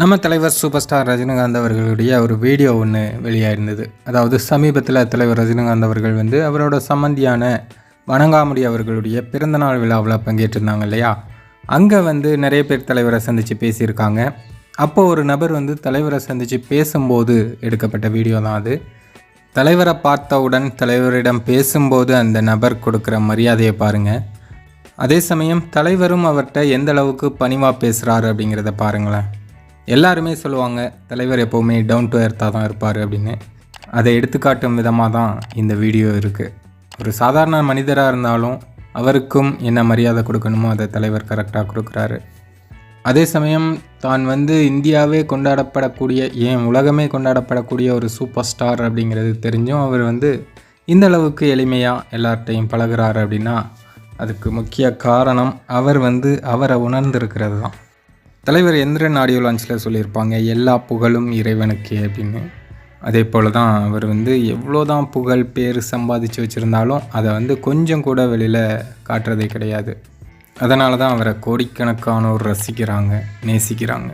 நம்ம தலைவர் super star Rajinikanth அவர்களுடைய ஒரு வீடியோ ஒன்று வெளியாயிருந்தது. அதாவது சமீபத்தில் தலைவர் ரஜினிகாந்த் அவர்கள் வந்து அவரோட சம்மந்தியான வணங்காமுடி அவர்களுடைய பிறந்தநாள் விழாவில் பங்கேற்றிருந்தாங்க இல்லையா? அங்கே வந்து நிறைய பேர் தலைவரை சந்தித்து பேசியிருக்காங்க. அப்போ ஒரு நபர் வந்து தலைவரை சந்தித்து பேசும்போது எடுக்கப்பட்ட வீடியோ தான் அது. தலைவரை பார்த்தவுடன் தலைவரிடம் பேசும்போது அந்த நபர் கொடுக்குற மரியாதையை பாருங்கள் அதே சமயம் தலைவரும் அவர்கிட்ட எந்த அளவுக்கு பணிவாக பேசுகிறாரு அப்படிங்கிறத பாருங்களேன். எல்லாருமே சொல்லுவாங்க தலைவர் எப்போவுமே டவுன் டு எர்த்தாக தான் இருப்பார் அப்படின்னு. அதை எடுத்துக்காட்டும் விதமாக தான் இந்த வீடியோ இருக்குது ஒரு சாதாரண மனிதராக இருந்தாலும் அவருக்கும் என்ன மரியாதை கொடுக்கணுமோ அதை தலைவர் கரெக்டாக கொடுக்குறாரு. அதே சமயம் தான் வந்து இந்தியாவே கொண்டாடப்படக்கூடிய ஏன் உலகமே கொண்டாடப்படக்கூடிய ஒரு சூப்பர் ஸ்டார் அப்படிங்கிறது தெரிஞ்சும் அவர் வந்து இந்த அளவுக்கு எளிமையாக எல்லார்ட்டையும் பழகுறாரு அப்படின்னா அதுக்கு முக்கிய காரணம் அவர் வந்து அவரை உணர்ந்திருக்கிறது தான். தலைவர் எந்திரன் ஆடியோ லான்ச்சில் சொல்லியிருப்பாங்க எல்லா புகழும் இறைவனுக்கே அப்படின்னு. அதே போல் தான் அவர் வந்து எவ்வளோ தான் புகழ் பேர் சம்பாதிச்சு வச்சுருந்தாலும் அதை வந்து கொஞ்சம் கூட வெளியில் காட்டுறதே கிடையாது. அதனால தான் அவரை கோடிக்கணக்கானோர் ரசிக்கிறாங்க நேசிக்கிறாங்க.